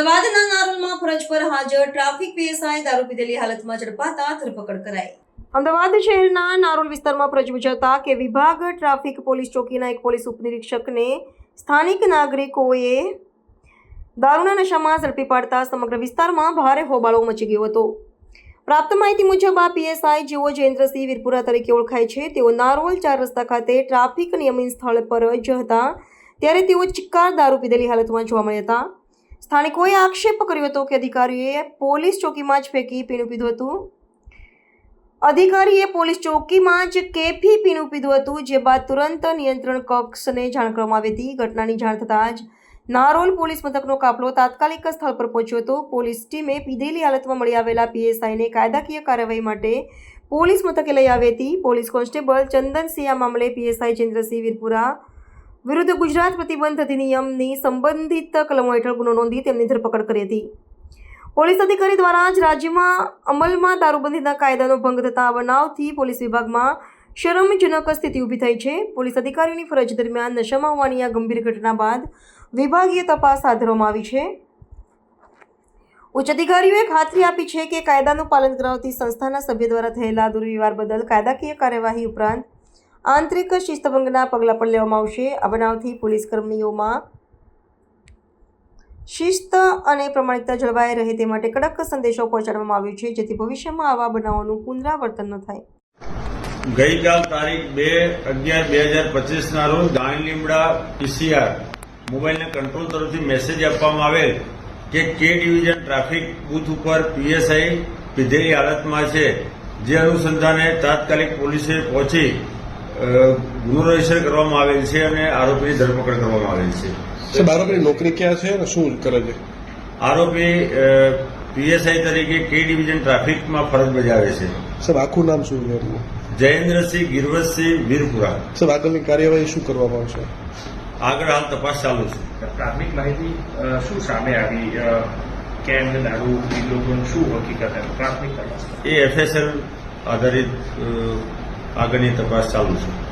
અમદાવાદના નારોલમાં ફરજ પર હાજર ટ્રાફિક પીએસઆઈ દારૂ પીધેલી હાલતમાં ઝડપાતા ધરપકડ કરાઈ. અમદાવાદ શહેરના નારોલ વિસ્તારમાં ફરજ બજાવતા કે વિભાગ ટ્રાફિક પોલીસ ચોકીના એક પોલીસ ઉપનિરીક્ષકને સ્થાનિક નાગરિકોએ દારૂના નશામાં ઝડપી પાડતા સમગ્ર વિસ્તારમાં ભારે હોબાળો મચી ગયો હતો. પ્રાપ્ત માહિતી મુજબ, આ પીએસઆઈ જેઓ જયેન્દ્રસિંહ વીરપુરા તરીકે ઓળખાય છે, તેઓ નારોલ ચાર રસ્તા ખાતે ટ્રાફિક નિયમન સ્થળ પર જ હતા, ત્યારે તેઓ ચિક્કાર દારૂ પીધેલી હાલતમાં જોવા મળ્યા હતા. સ્થાનિકોએ આક્ષેપ કર્યો હતો કે અધિકારીએ પોલીસ ચોકીમાં જ ફેંકી પીણું પીધું હતું. અધિકારીએ પોલીસ ચોકીમાં જ કેફી પીણું પીધું હતું, જે બાદ તુરંત નિયંત્રણ કક્ષને જાણ કરવામાં આવી હતી. ઘટનાની જાણ થતાં જ નારોલ પોલીસ મથકનો કાફલો તાત્કાલિક સ્થળ પર પહોંચ્યો હતો. પોલીસ ટીમે પીધેલી હાલતમાં મળી આવેલા પીએસઆઈને કાયદાકીય કાર્યવાહી માટે પોલીસ મથકે લઈ આવી હતી. પોલીસ કોન્સ્ટેબલ ચંદનસિંહ આ મામલે પીએસઆઈ ચંદ્રસિંહ વીરપુરા વિરુદ્ધ ગુજરાત પ્રતિબંધ અધિનિયમની સંબંધિત કલમો હેઠળ ગુનો નોંધી તેમની ધરપકડ કરી હતી. પોલીસ અધિકારી દ્વારા જ રાજ્યમાં અમલમાં દારૂબંધીના કાયદાનો ભંગ થતા બનાવથી પોલીસ વિભાગમાં શરમજનક સ્થિતિ ઊભી થઈ છે. પોલીસ અધિકારીઓની ફરજ દરમિયાન નશામાં હોવાની આ ગંભીર ઘટના બાદ વિભાગીય તપાસ હાથ ધરવામાં આવી છે. ઉચ્ચ અધિકારીઓએ ખાતરી આપી છે કે કાયદાનું પાલન કરાવતી સંસ્થાના સભ્ય દ્વારા થયેલા દુર્વ્યવહાર બદલ કાયદાકીય કાર્યવાહી ઉપરાંત આંતરિક શિસ્તભંગના પગલાં પણ લેવામાં આવશે. આ બનાવથી પોલીસ કર્મીઓમાં શિસ્ત અને પ્રમાણિકતા જળવાઈ રહે તે માટે કડક સંદેશો પહોંચાડવામાં આવ્યો છે, જેથી ભવિષ્યમાં આવા બનાવોનું પુનરાવર્તન ન થાય. ગઈકાલ તારીખ બે અગિયાર બે હજાર પચીસના રોજ દાણી લીમડા પીસીઆર મોબાઈલને કંટ્રોલ તરફથી મેસેજ આપવામાં આવેલ કે કે ડિવિઝન ટ્રાફિક બુથ ઉપર પીએસઆઈ પીધેલી હાલતમાં છે. જે અનુસંધાને તાત્કાલિક પોલીસે પહોંચી ગુનો રજિસ્ટર કરવામાં આવેલ છે અને આરોપીની ધરપકડ કરવામાં આવેલ છે. સાહેબ આરોપીની નોકરી ક્યાં છે અને શું કરે છે? આરોપી પીએસઆઈ તરીકે કે ડિવિઝન ટ્રાફિકમાં ફરજ બજાવે છે. સાહેબ આખું નામ શું છે જયેન્દ્રસિંહ ગિરવતસિંહ વીરપુરા. સાહેબ આગળની કાર્યવાહી શું કરવામાં આવશે? આગળ હાલ તપાસ ચાલુ છે. પ્રાથમિક માહિતી શું સામે આવી? કેન્ડ કેમ દારૂ લોકોનું શું હકીકત પ્રાથમિક તપાસ. એ એફએસએલ આધારિત આગળની તપાસ ચાલુ છે.